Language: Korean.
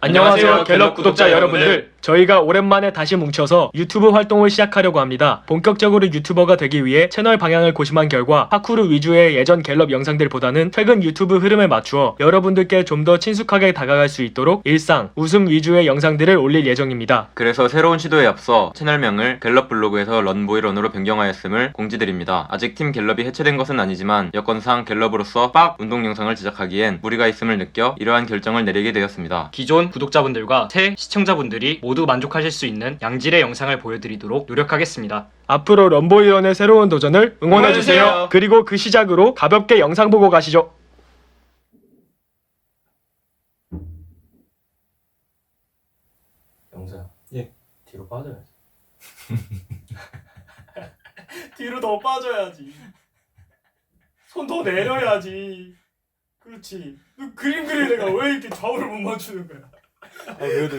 안녕하세요 갤럽 구독자 여러분들 저희가 오랜만에 다시 뭉쳐서 유튜브 활동을 시작하려고 합니다 본격적으로 유튜버가 되기 위해 채널 방향을 고심한 결과 파쿠르 위주의 예전 갤럽 영상들보다는 최근 유튜브 흐름에 맞추어 여러분들께 좀 더 친숙하게 다가갈 수 있도록 일상, 웃음 위주의 영상들을 올릴 예정입니다 그래서 새로운 시도에 앞서 채널명을 갤럽 블로그에서 런보이런으로 변경하였음을 공지드립니다. 아직 팀 갤럽이 해체된 것은 아니지만 여건상 갤럽으로서 빡 운동 영상을 제작하기엔 무리가 있음을 느껴 이러한 결정을 내리게 되었습니다. 기존 구독자분들과 새 시청자분들이 모두 만족하실 수 있는 양질의 영상을 보여드리도록 노력하겠습니다. 앞으로 럼보이런의 새로운 도전을 응원해주세요 응원해주세요. 그리고 그 시작으로 가볍게 영상 보고 가시죠 영서야. 예. 뒤로 빠져야지. 뒤로 더 빠져야지. 손 더 내려야지. 그렇지. 너 그림 그릴 애가 왜 이렇게 좌우를 못 맞추는 거야? 아 그래도